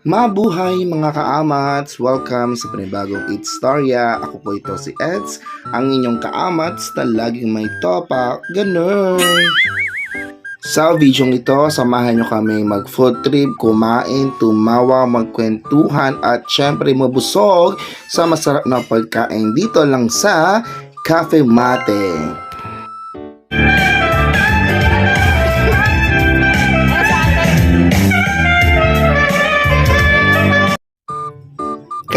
Mabuhay mga kaamats! Welcome sa panibagong It's Storya. Ako po ito si Eds, ang inyong kaamats na laging may topa. Ganun! Sa video ito, samahan nyo kami mag food trip, kumain, tumawa, magkwentuhan at syempre mabusog sa masarap na pagkain dito lang sa Cafe Mate.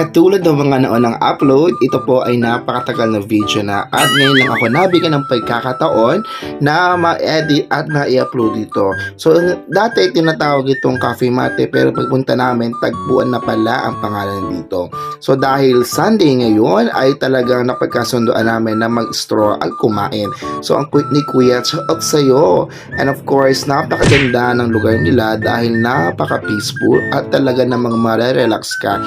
Katulad ng mga naunang upload, ito po ay napakatagal na video na at ngayon lang ako nabigyan ng pagkakataon na ma-edit at ma-i-upload dito. So, dati tinatawag itong Coffee Mate pero pagpunta namin, tagpuan na pala ang pangalan dito. So, dahil Sunday ngayon ay talagang napagkasundoan namin na mag-straw at kumain. So, ang quick ni Kuya, out sa'yo. And of course, napakaganda ng lugar nila dahil napaka-peaceful at talaga namang marerelax ka.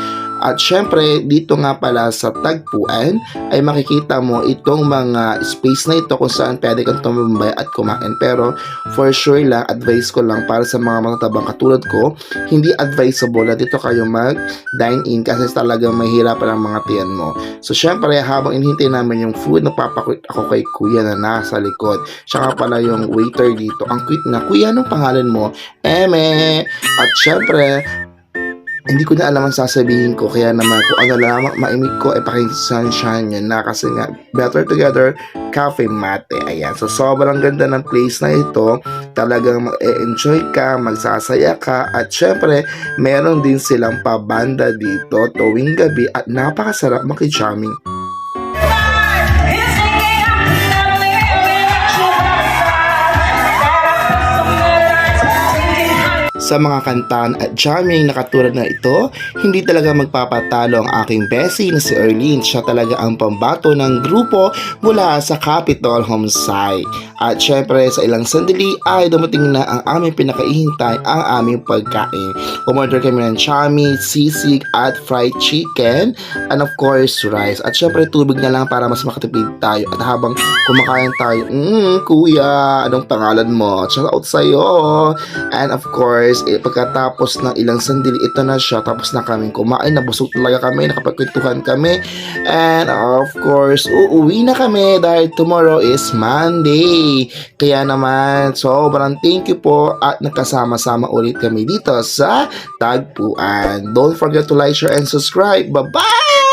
At syempre, dito nga pala sa tagpuan ay makikita mo itong mga space na ito kung saan pwede kang tumambay at kumain. Pero for sure lang, advice ko lang para sa mga matatabang katulad ko, hindi advisable na dito kayo mag-dine in kasi talagang mahirapan ang mga tiyan mo. So syempre, habang inihintay namin yung food, napapakwit ako kay kuya na nasa likod. Siya nga pala yung waiter dito. Ang cute na, kuya, anong pangalan mo? Eme! At syempre, hindi ko na alam ang sasabihin ko kaya naman kung ano lang maimik ko eh pakinggan nyo na kasi nga better together cafe mate. Ayan so sobrang ganda ng place na ito. Talagang mag-enjoy ka magsasaya ka at syempre meron din silang pabanda dito tuwing gabi at napakasarap makijamming sa mga kantahan at jamming na katulad na ito, hindi talaga magpapatalo ang aking bestie na si Erlene. Siya talaga ang pambato ng grupo mula sa Capitol Homesay. At syempre sa ilang sandali ay dumating na ang aming pinakaihintay ang aming pagkain. Umorder kami ng chami, sisig at fried chicken and of course rice. At syempre tubig na lang para mas makatipid tayo. At habang kumakain tayo, mm, kuya, anong pangalan mo? Shout out sa'yo. And of course, eh, pagkatapos ng ilang sandali, ito na siya. Tapos na kaming kumain, nabusog talaga kami, nakapagkwentuhan kami. And of course, uuwi na kami dahil tomorrow is Monday. Kaya naman, sobrang thank you po at nakasama-sama ulit kami dito sa Tagpuan. Don't forget to like, share, and subscribe. Bye-bye!